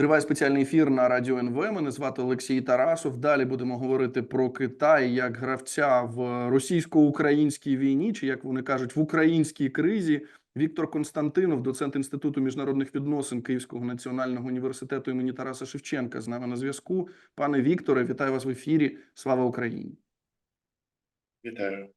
Триває спеціальний ефір на радіо НВ. Мене звати Олексій Тарасов. Далі будемо говорити про Китай як гравця в російсько-українській війні, чи як вони кажуть, в українській кризі. Віктор Константинов, доцент інституту міжнародних відносин Київського національного університету імені Тараса Шевченка, з нами на зв'язку. Пане Вікторе, вітаю вас в ефірі. Слава Україні! Вітаю.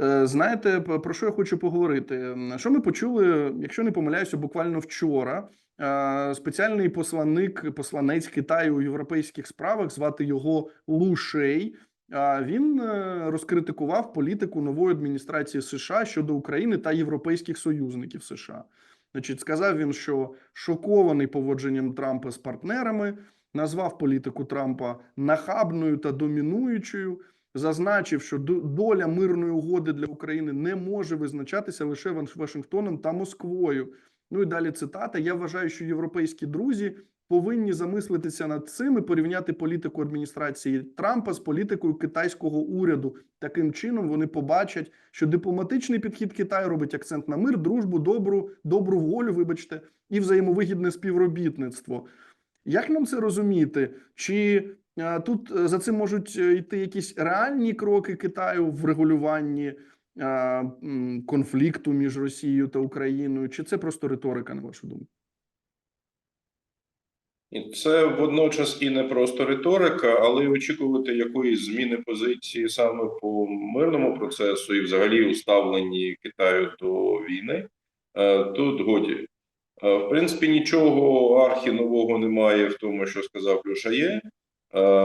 Е, Знаєте, про що я хочу поговорити? Що ми почули, якщо не помиляюся, буквально вчора. е, Спеціальний посланник, посланець Китаю у європейських справах, звати його Лу Шей. а Він е, розкритикував політику нової адміністрації США щодо України та європейських союзників США. Значить, сказав він, що шокований поводженням Трампа з партнерами, назвав політику Трампа нахабною та домінуючою зазначив, що до- доля мирної угоди для України не може визначатися лише Ваш- Вашингтоном та Москвою. Ну і далі цитата. Я вважаю, що європейські друзі повинні замислитися над цим і порівняти політику адміністрації Трампа з політикою китайського уряду. Таким чином вони побачать, що дипломатичний підхід Китаю робить акцент на мир, дружбу, добру, добру волю, вибачте, і взаємовигідне співробітництво. Як нам це розуміти? Чи тут е, за цим можуть е, йти якісь реальні кроки Китаю в регулюванні конфлікту між Росією та Україною? Чи це просто риторика, на вашу думку? Це водночас і не просто риторика, але й очікувати якоїсь зміни позиції саме по мирному процесу і взагалі у ставленні Китаю до війни. е, Тут годі. В принципі, нічого архі нового немає в тому, що сказав Люшає. Е,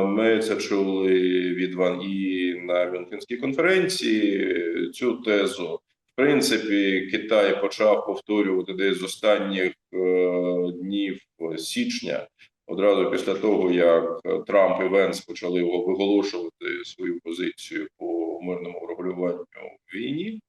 Ми це чули від Ван і на Мюнхенській конференції. Цю тезу в принципі Китай почав повторювати десь з останніх е, днів січня, одразу після того як Трамп і Венс почали виголошувати свою позицію по мирному врегулюванню війні.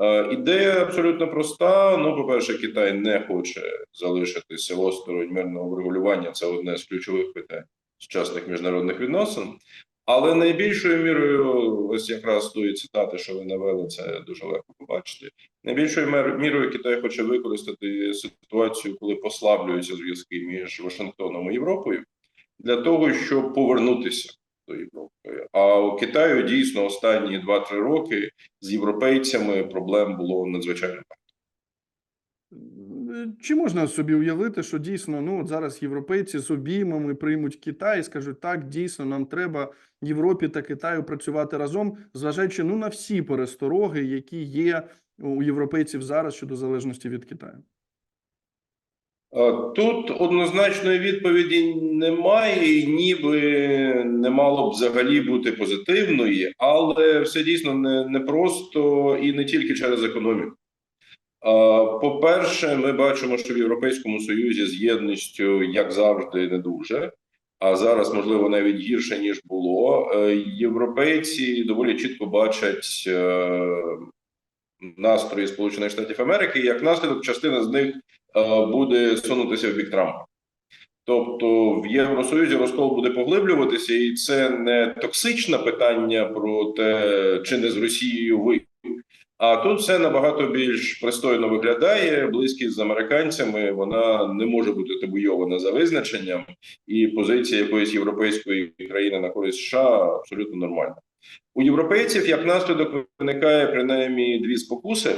Е, Ідея абсолютно проста. Ну, по-перше, Китай не хоче залишитися осторонь мирного врегулювання. Це одне з ключових питань сучасних міжнародних відносин. Але найбільшою мірою, ось якраз тої цитати, що ви навели, це дуже легко побачити. Найбільшою мірою Китай хоче використати ситуацію, коли послаблюються зв'язки між Вашингтоном і Європою, для того, щоб повернутися до Європи. А у Китаю дійсно останні 2-3 роки з європейцями проблем було надзвичайно багато. Чи можна собі уявити, що дійсно ну от зараз європейці з обіймами приймуть Китай і скажуть, так дійсно нам треба Європі та Китаю працювати разом, зважаючи ну на всі перестороги, які є у європейців зараз щодо залежності від Китаю? Е, Тут однозначної відповіді немає, і ніби не мало б взагалі бути позитивної, але все дійсно не, не просто і не тільки через економіку. По-перше, ми бачимо, що в Європейському Союзі з єдністю, як завжди, не дуже. А зараз, можливо, навіть гірше ніж було. Е, Європейці доволі чітко бачать е, настрої Сполучених Штатів Америки. Як наслідок, частина з них е, буде сунутися в бік Трампа. Тобто в Євросоюзі розкол буде поглиблюватися, і це не токсичне питання про те, чи не з Росією ви. А тут все набагато більш пристойно виглядає. Близькість з американцями вона не може бути табуйована за визначенням, і позиція якоїсь європейської країни на користь США абсолютно нормальна. У європейців як наслідок виникає принаймні дві спокуси.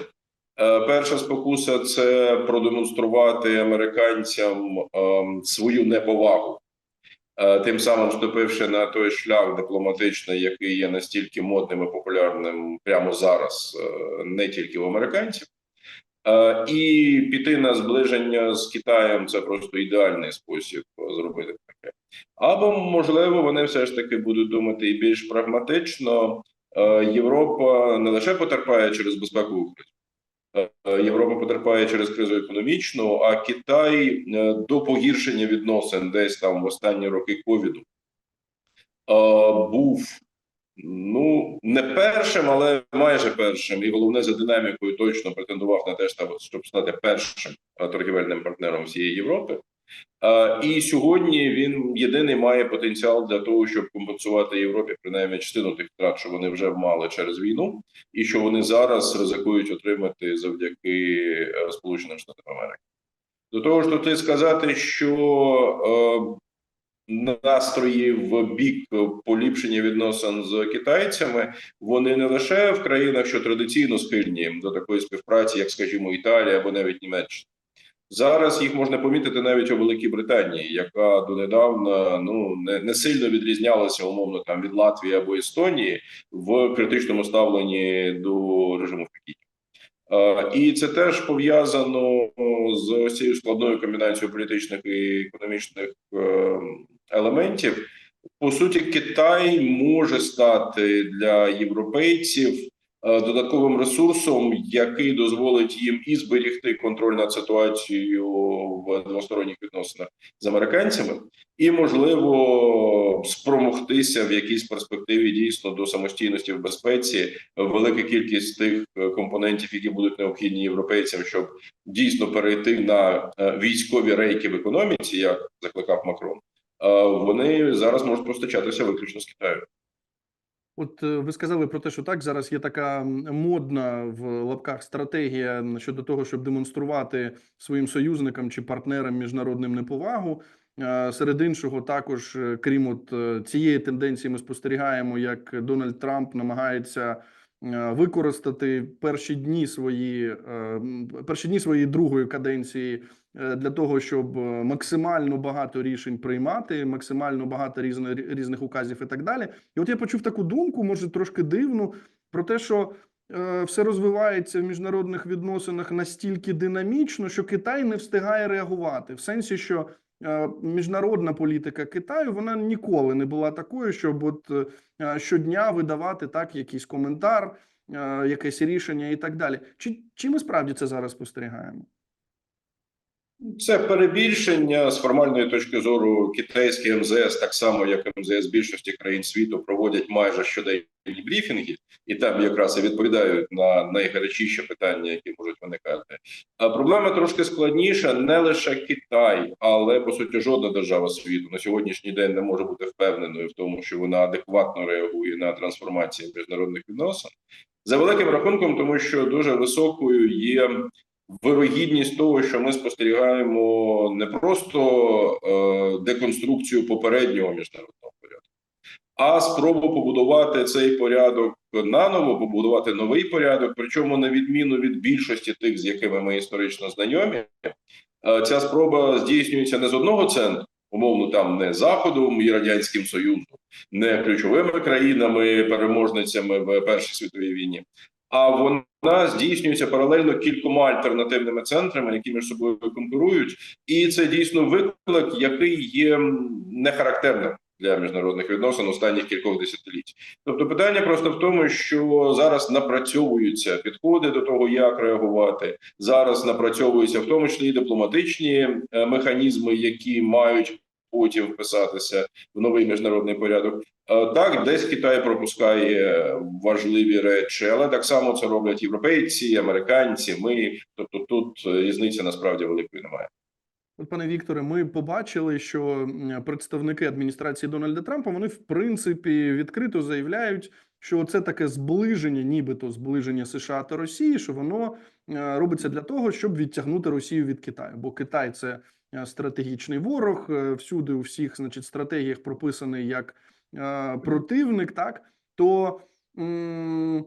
Е, Перша спокуса це продемонструвати американцям ем, свою неповагу, тим самим вступивши на той шлях дипломатичний, який є настільки модним і популярним прямо зараз, е, не тільки у американців. Е, І піти на зближення з Китаєм це просто ідеальний спосіб е, зробити таке. Або можливо вони все ж таки будуть думати і більш прагматично. Е, Європа не лише потерпає через безпекову кризу. Е, Європа потерпає через кризу економічну, а Китай е, до погіршення відносин десь там в останні роки ковіду е, був ну не першим, але майже першим, і головне за динамікою точно претендував на те, щоб стати першим торгівельним партнером всієї Європи. І сьогодні він єдиний має потенціал для того, щоб компенсувати Європі принаймні частину тих втрат, що вони вже мали через війну, і що вони зараз ризикують отримати завдяки е, Сполученим Штатам Америки. До того ж, тут сказати, що е, настрої в бік поліпшення відносин з китайцями вони не лише в країнах, що традиційно схильні до такої співпраці, як, скажімо, Італія або навіть Німеччина. Зараз їх можна помітити навіть у Великій Британії, яка донедавна ну не, не сильно відрізнялася умовно там від Латвії або Естонії в критичному ставленні до режиму. Е, І це теж пов'язано з ось цією складною комбінацією політичних і економічних е, елементів. По суті, Китай може стати для європейців додатковим ресурсом, який дозволить їм і зберігти контроль над ситуацією в двосторонніх відносинах з американцями, і можливо спромогтися в якійсь перспективі дійсно до самостійності в безпеці велика кількість тих е, компонентів, які будуть необхідні європейцям, щоб дійсно перейти на е, військові рейки в економіці, як закликав Макрон. е, Вони зараз можуть постачатися виключно з Китаю. От е, ви сказали про те, що так зараз є така модна в лапках стратегія щодо того, щоб демонструвати своїм союзникам чи партнерам міжнародним неповагу. Е, Серед іншого, також е, крім от цієї тенденції, ми спостерігаємо, як Дональд Трамп намагається використати перші дні свої е, перші дні своєї другої каденції е, для того, щоб е, максимально багато рішень приймати, максимально багато різно, різних указів і так далі. І от я почув таку думку, може трошки дивну, про те, що е, все розвивається в міжнародних відносинах настільки динамічно, що Китай не встигає реагувати. В сенсі, що е, міжнародна політика Китаю вона ніколи не була такою, щоб от е, щодня видавати так якийсь коментар, е, якесь рішення і так далі. Чи, чи ми справді це зараз спостерігаємо? Це перебільшення з формальної точки зору. Китайський МЗС, так само як МЗС більшості країн світу, проводять майже щоденні брифінги, і там якраз і відповідають на найгарячіші питання, які можуть виникати. А проблема трошки складніша не лише Китай, але по суті жодна держава світу на сьогоднішній день не може бути впевненою в тому, що вона адекватно реагує на трансформацію міжнародних відносин за великим рахунком, тому що дуже високою є вирогідність того, що ми спостерігаємо не просто е, деконструкцію попереднього міжнародного порядку, а спробу побудувати цей порядок наново, побудувати новий порядок, причому на відміну від більшості тих, з якими ми історично знайомі, е, ця спроба здійснюється не з одного центру, умовно, там не заходом і радянським союзом, не ключовими країнами, переможницями в Першій світовій війні, а вона здійснюється паралельно кількома альтернативними центрами, які між собою конкурують, і це дійсно виклик, який є не характерним для міжнародних відносин останніх кількох десятиліть. Тобто, питання просто в тому, що зараз напрацьовуються підходи до того, як реагувати. Зараз напрацьовуються в тому числі і дипломатичні е, механізми, які мають потім вписатися в новий міжнародний порядок. Е, Так, десь Китай пропускає важливі речі, але так само це роблять європейці, американці. Ми тобто тут е, різниці насправді великої немає. От, пане Вікторе, ми побачили, що представники адміністрації Дональда Трампа вони в принципі відкрито заявляють, що це таке зближення, нібито зближення США та Росії, що воно е, робиться для того, щоб відтягнути Росію від Китаю. Бо Китай це стратегічний ворог. е, Всюди у всіх, значить, стратегіях прописаний як е, противник, так то. е,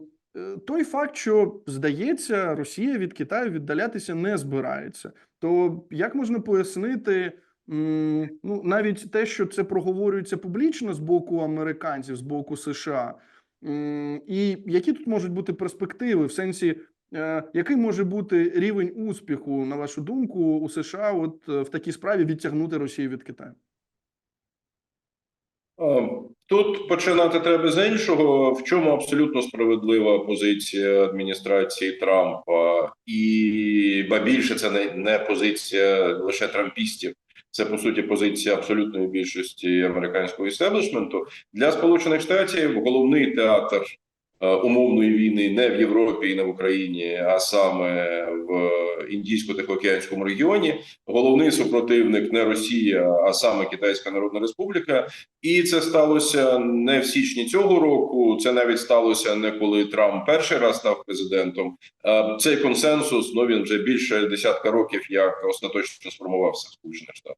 Той факт, що здається, Росія від Китаю віддалятися не збирається. То як можна пояснити ну навіть те, що це проговорюється публічно з боку американців, з боку США, і які тут можуть бути перспективи в сенсі, е, який може бути рівень успіху, на вашу думку, у США, от е, в такій справі відтягнути Росію від Китаю? Е, Тут починати треба з іншого, в чому абсолютно справедлива позиція адміністрації Трампа, і ба більше це не, позиція лише трампістів. Це по суті позиція абсолютної більшості американського істеблішменту для сполучених штатів. Головний театр е, умовної війни не в Європі і не в Україні, а саме в індійсько-тихоокеанському регіоні. Головний супротивник не Росія, а саме Китайська Народна Республіка. І це сталося не в січні цього року. Це навіть сталося не коли Трамп перший раз став президентом. Е, Цей консенсус ну він вже більше десятка років як остаточно сформувався Сполучених Штатах.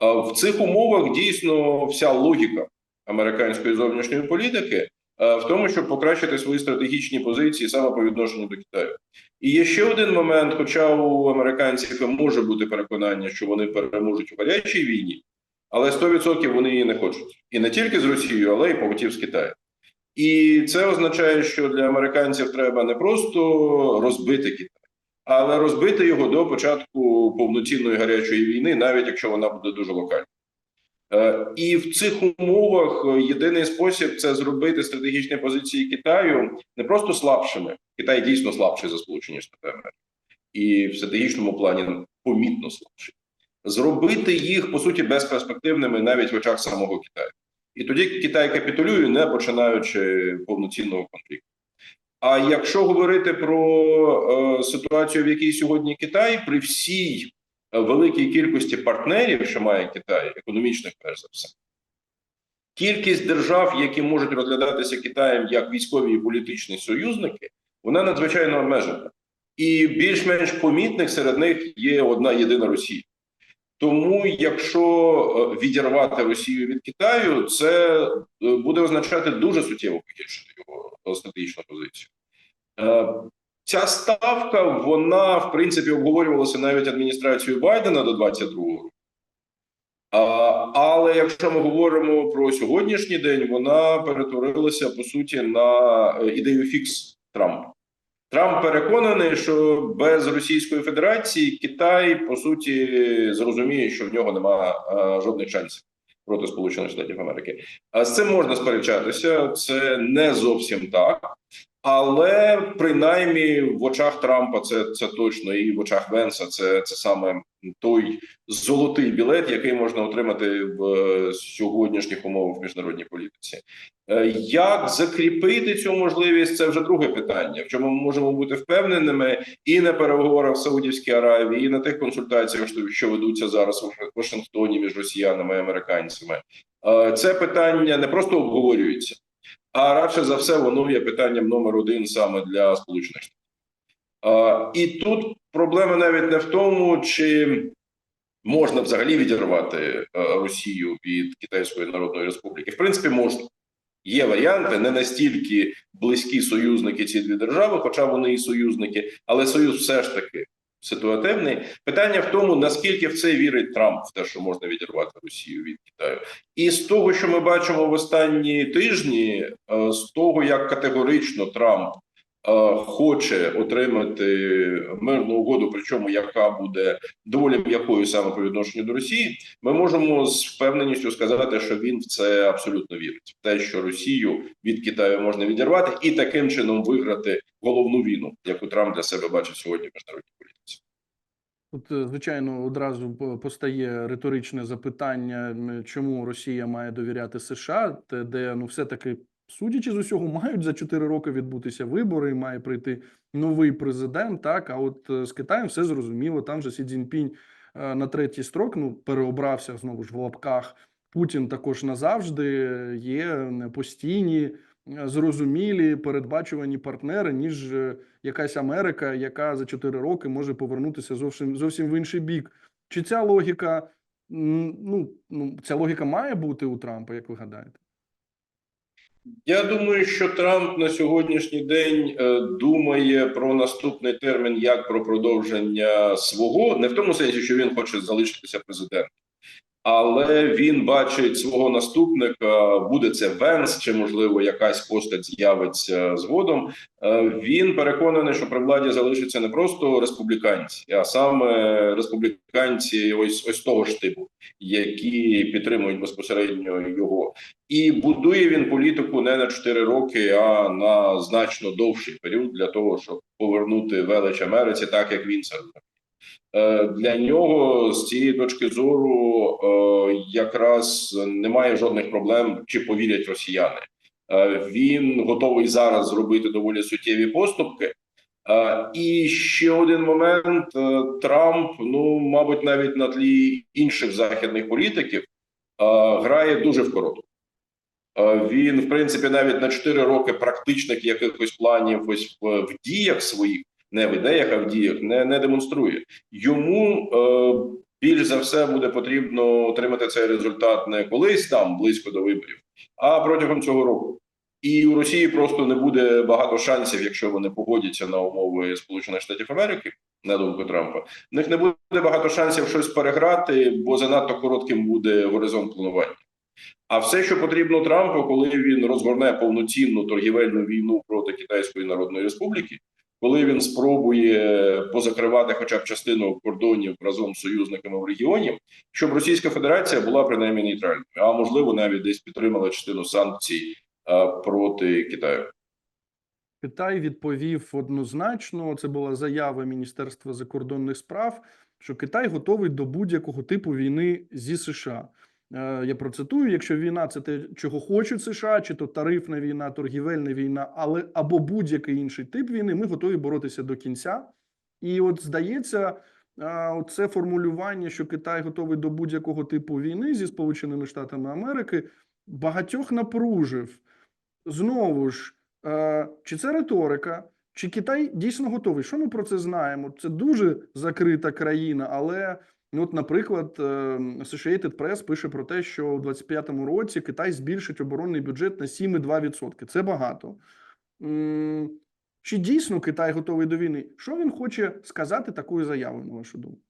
В цих умовах дійсно вся логіка американської зовнішньої політики е, в тому, щоб покращити свої стратегічні позиції саме по відношенню до Китаю. І є ще один момент: хоча у американців може бути переконання, що вони переможуть у гарячій війні, але 100% вони її не хочуть. І не тільки з Росією, але й поготів з Китаю. І це означає, що для американців треба не просто розбити Китай, але розбити його до початку повноцінної гарячої війни, навіть якщо вона буде дуже локальна. Е, І в цих умовах е, єдиний спосіб це зробити стратегічні позиції Китаю не просто слабшими. Китай дійсно слабший за Сполучені Штати і в стратегічному плані помітно слабший. Зробити їх по суті безперспективними навіть в очах самого Китаю. І тоді Китай капітулює, не починаючи повноцінного конфлікту. А якщо говорити про е, ситуацію, в якій сьогодні Китай, при всій великій кількості партнерів, що має Китай, економічних перш за все, кількість держав, які можуть розглядатися Китаєм як військові і політичні союзники, вона надзвичайно обмежена. І більш-менш помітних серед них є одна єдина Росія. Тому, якщо е, відірвати Росію від Китаю, це е, буде означати дуже суттєво погіршити його стратегічну позицію. Е, Ця ставка вона в принципі обговорювалася навіть адміністрацією Байдена до 22-го року. Але якщо ми говоримо про сьогоднішній день, вона перетворилася по суті на е, ідею фікс Трампа. Трамп переконаний, що без Російської Федерації Китай по суті зрозуміє, що в нього немає жодних шансів проти Сполучених Штатів Америки. А з цим можна сперечатися. Це не зовсім так, але принаймні в очах Трампа це це точно, і в очах Венса це це саме той золотий білет, який можна отримати в е, сьогоднішніх умовах в міжнародній політиці. Е, Як закріпити цю можливість? Це вже друге питання. В чому ми можемо бути впевненими і на переговорах в Саудівській Аравії, і на тих консультаціях, що- ведуться зараз у Вашингтоні між росіянами і американцями. Е, Це питання не просто обговорюється, а радше за все, воно є питанням номер один саме для Сполучених Штатів. І тут проблема навіть не в тому, чи можна взагалі відірвати е, Росію від Китайської Народної Республіки. В принципі, можна. Є варіанти, не настільки близькі союзники ці дві держави, хоча вони і союзники, але союз все ж таки ситуативний. Питання в тому, наскільки в це вірить Трамп, в те, що можна відірвати Росію від Китаю, і з того, що ми бачимо в останні тижні, е, з того як категорично Трамп е, хоче отримати мирну угоду, причому яка буде доволі м'якою саме по відношенню до Росії, ми можемо з впевненістю сказати, що він в це абсолютно вірить. В те, що Росію від Китаю можна відірвати і таким чином виграти головну війну, яку Трамп для себе бачить сьогодні в міжнародній. Тут, е, звичайно, одразу постає риторичне запитання, чому Росія має довіряти США, де ну все-таки, судячи з усього, мають за 4 роки відбутися вибори, має прийти новий президент. Так, а от е, з Китаєм все зрозуміло. Там же Сі Цзіньпінь е, на третій строк ну переобрався знову ж в лапках. Путін також назавжди є постійні, зрозумілі, передбачувані партнери, ніж е, якась Америка, яка за 4 роки може повернутися зовсім зовсім в інший бік. Чи ця логіка, ну, ну ця логіка має бути у Трампа, як ви гадаєте? Я думаю, що Трамп на сьогоднішній день е, думає про наступний термін як про продовження свого, не в тому сенсі, що він хоче залишитися президентом, але він бачить свого наступника. Буде це Венс, чи можливо якась постать з'явиться згодом. Е, Він переконаний, що при владі залишаться не просто республіканці, а саме республіканці, ось ось того ж типу, які підтримують безпосередньо його. І будує він політику не на 4 роки, а на значно довший період для того, щоб повернути велич Америці, так як він це робить. Е, Для нього з цієї точки зору е, якраз немає жодних проблем, чи повірять росіяни. Е, Він готовий зараз зробити доволі суттєві поступки. І ще один момент: Трамп, ну мабуть, навіть на тлі інших західних політиків, грає дуже в коротку. Е, Він, в принципі, навіть на 4 роки практичних якихось планів ось в діях своїх, не в ідеях, а в діях, не, не демонструє. Йому е, більш за все буде потрібно отримати цей результат не колись там близько до виборів, а протягом цього року. І у Росії просто не буде багато шансів, якщо вони погодяться на умови Сполучених Штатів Америки, на думку Трампа. В них не буде багато шансів щось переграти, бо занадто коротким буде горизонт планування. А все, що потрібно Трампу, коли він розгорне повноцінну торгівельну війну проти Китайської Народної Республіки, коли він спробує позакривати хоча б частину кордонів разом з союзниками в регіоні, щоб Російська Федерація була принаймні нейтральною, а можливо навіть десь підтримала частину санкцій проти Китаю. Китай відповів однозначно. Це була заява Міністерства закордонних справ, що Китай готовий до будь-якого типу війни зі США. Е, Я процитую: якщо війна це те, чого хочуть США, чи то тарифна війна, торгівельна війна, але або будь-який інший тип війни, ми готові боротися до кінця. І от здається, е, це формулювання, що Китай готовий до будь-якого типу війни зі Сполученими Штатами Америки, багатьох напружив. Знову ж, е, чи це риторика, чи Китай дійсно готовий? Що ми про це знаємо? Це дуже закрита країна, але ну, от, наприклад, е, Associated Press пише про те, що у 25-му році Китай збільшить оборонний бюджет на 7,2%. Це багато. Чи дійсно Китай готовий до війни? Що він хоче сказати такою заявою, на вашу думку?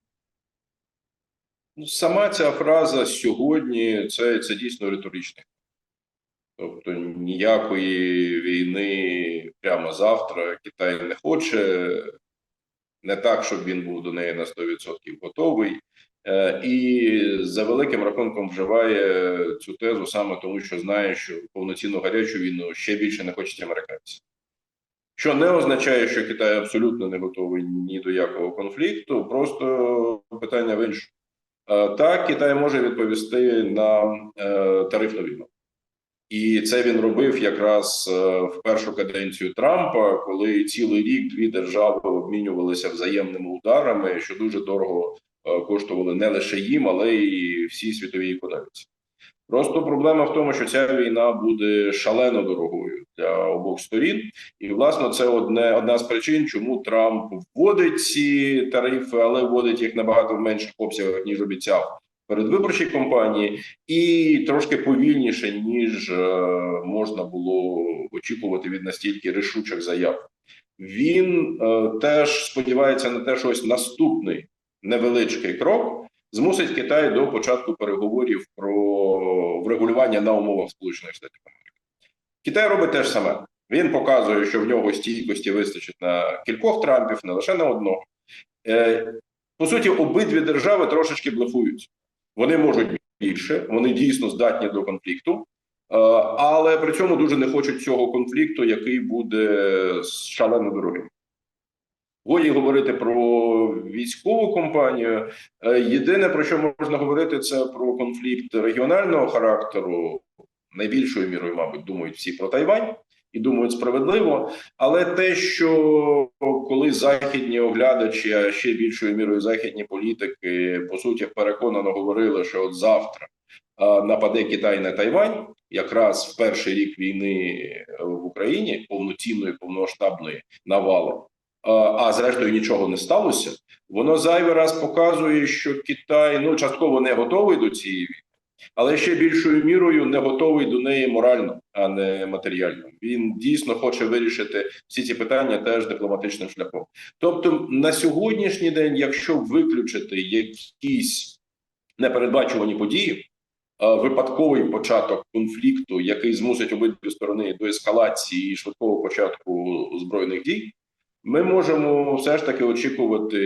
Ну, Сама ця фраза сьогодні це, це дійсно риторична. Тобто ніякої війни прямо завтра Китай не хоче, не так, щоб він був до неї на 100% готовий. Е, І за великим рахунком вживає цю тезу саме тому, що знає, що повноцінну гарячу війну ще більше не хочуть американці. Що не означає, що Китай абсолютно не готовий ні до якого конфлікту, просто питання в іншому. Е, Так, Китай може відповісти на е, тарифну війну. І це він робив якраз в першу каденцію Трампа, коли цілий рік дві держави обмінювалися взаємними ударами, що дуже дорого коштували не лише їм, але й всій світовій економіці. Просто проблема в тому, що ця війна буде шалено дорогою для обох сторін, і власне це одне одна з причин, чому Трамп вводить ці тарифи, але вводить їх набагато в менших обсягах ніж обіцяв передвиборчій кампанії, і трошки повільніше ніж е, можна було очікувати від настільки рішучих заяв. Він е, теж сподівається на те, що ось наступний невеличкий крок змусить Китай до початку переговорів про врегулювання на умовах Сполучених Штатів Америки. Китай робить те ж саме. Він показує, що в нього стійкості вистачить на кількох Трампів, не лише на одного. Е, по суті, обидві держави трошечки блефують. Вони можуть більше, вони дійсно здатні до конфлікту, е, але при цьому дуже не хочуть цього конфлікту, який буде шалено дорогим. Годі говорити про військову компанію. Е, Єдине про що можна говорити, це про конфлікт регіонального характеру. Найбільшою мірою, мабуть, думають всі про Тайвань і думають справедливо. Але те, що коли західні оглядачі, а ще більшою мірою західні політики, по суті, переконано говорили, що от завтра нападе Китай на Тайвань, якраз в перший рік війни в Україні повноцінної повномасштабної навали. А, зрештою нічого не сталося. Воно зайвий раз показує, що Китай ну частково не готовий до цієї війни, але ще більшою мірою не готовий до неї морально, а не матеріально. Він дійсно хоче вирішити всі ці питання теж дипломатичним шляхом. Тобто, на сьогоднішній день, якщо виключити якісь непередбачувані події, випадковий початок конфлікту, який змусить обидві сторони до ескалації і швидкого початку збройних дій. Ми можемо все ж таки очікувати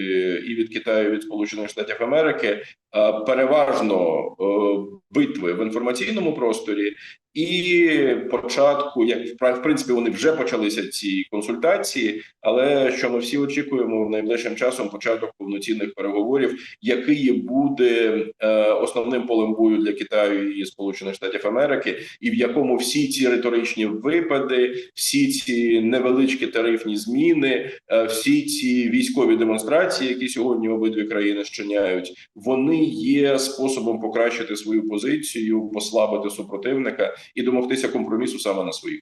і від Китаю, і від Сполучених Штатів Америки е, переважно е, битви в інформаційному просторі, і початку, як в принципі, вони вже почалися ці консультації, але що ми всі очікуємо найближчим часом початок повноцінних переговорів, який буде е, основним полем бою для Китаю і Сполучених Штатів Америки, і в якому всі ці риторичні випади, всі ці невеличкі тарифні зміни, е, всі ці військові демонстрації, які сьогодні обидві країни щиняють, вони є способом покращити свою позицію, послабити супротивника і домогтися компромісу саме на своїх.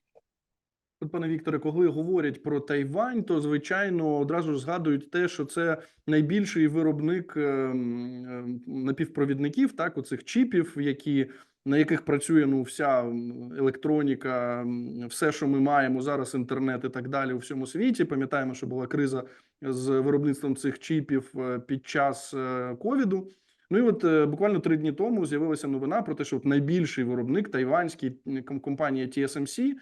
Пане Вікторе, коли говорять про Тайвань, то звичайно одразу ж згадують те, що це найбільший виробник ем, ем, напівпровідників, так оцих чіпів, які на яких працює ну вся електроніка, все, що ми маємо зараз, інтернет і так далі у всьому світі. Пам'ятаємо, що була криза з виробництвом цих чіпів е, під час е, ковіду. Ну і от е, буквально три дні тому з'явилася новина про те, що от найбільший виробник тайванський компанія TSMC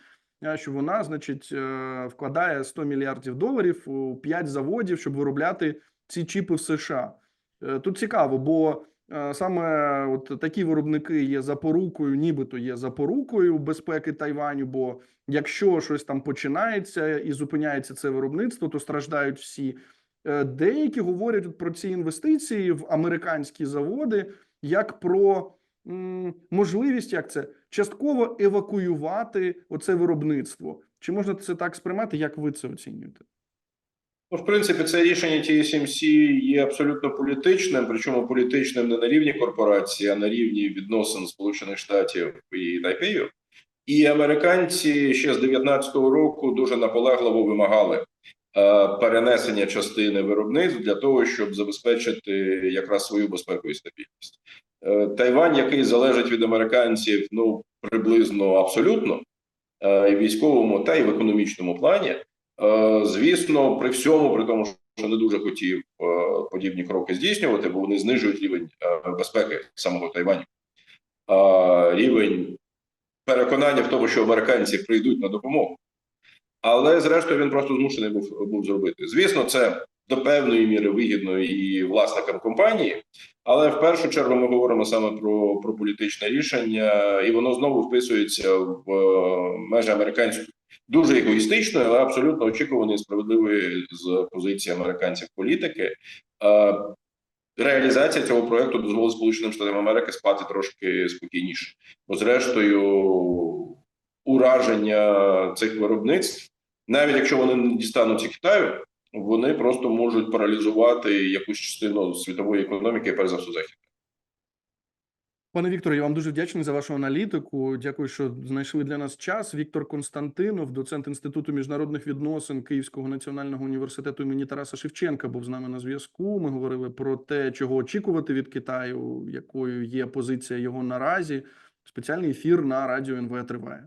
що вона, значить, е, вкладає 100 мільярдів доларів у 5 заводів, щоб виробляти ці чіпи в США. Е, Тут цікаво, бо е, саме от такі виробники є запорукою, нібито є запорукою безпеки Тайваню. Бо якщо щось там починається і зупиняється це виробництво, то страждають всі. Е, Деякі говорять про ці інвестиції в американські заводи як про можливість, як це частково евакуювати оце виробництво. Чи можна це так сприймати? Як ви це оцінюєте? Ну, в принципі, це рішення TSMC є абсолютно політичним, причому політичним не на рівні корпорації, а на рівні відносин Сполучених Штатів і Тайпею. І американці ще з 19-го року дуже наполегливо вимагали перенесення частини виробництв для того, щоб забезпечити якраз свою безпеку і стабільність. Е, Тайвань, який залежить від американців, ну приблизно абсолютно е, в військовому та й в економічному плані. Е, Звісно, при всьому, при тому, що не дуже хотів е, подібні кроки здійснювати, бо вони знижують рівень е, безпеки самого Тайваню. Рівень переконання в тому, що американці прийдуть на допомогу. Але зрештою він просто змушений був, був зробити. Звісно, це до певної міри вигідно і власникам компанії, але в першу чергу ми говоримо саме про, про політичне рішення, і воно знову вписується в е, межі американської дуже егоїстичної, але абсолютно очікуваної справедливої з позиції американців політики. Е, Реалізація цього проекту дозволить Сполученим Штатам Америки спати трошки спокійніше, бо зрештою ураження цих виробництв, навіть якщо вони не дістануться Китаю, вони просто можуть паралізувати якусь частину світової економіки, перш за все захід. Пане Вікторе, я вам дуже вдячний за вашу аналітику. Дякую, що знайшли для нас час. Віктор Константинов, доцент інституту міжнародних відносин Київського національного університету імені Тараса Шевченка, був з нами на зв'язку. Ми говорили про те, чого очікувати від Китаю, якою є позиція його наразі. Спеціальний ефір на радіо НВ триває.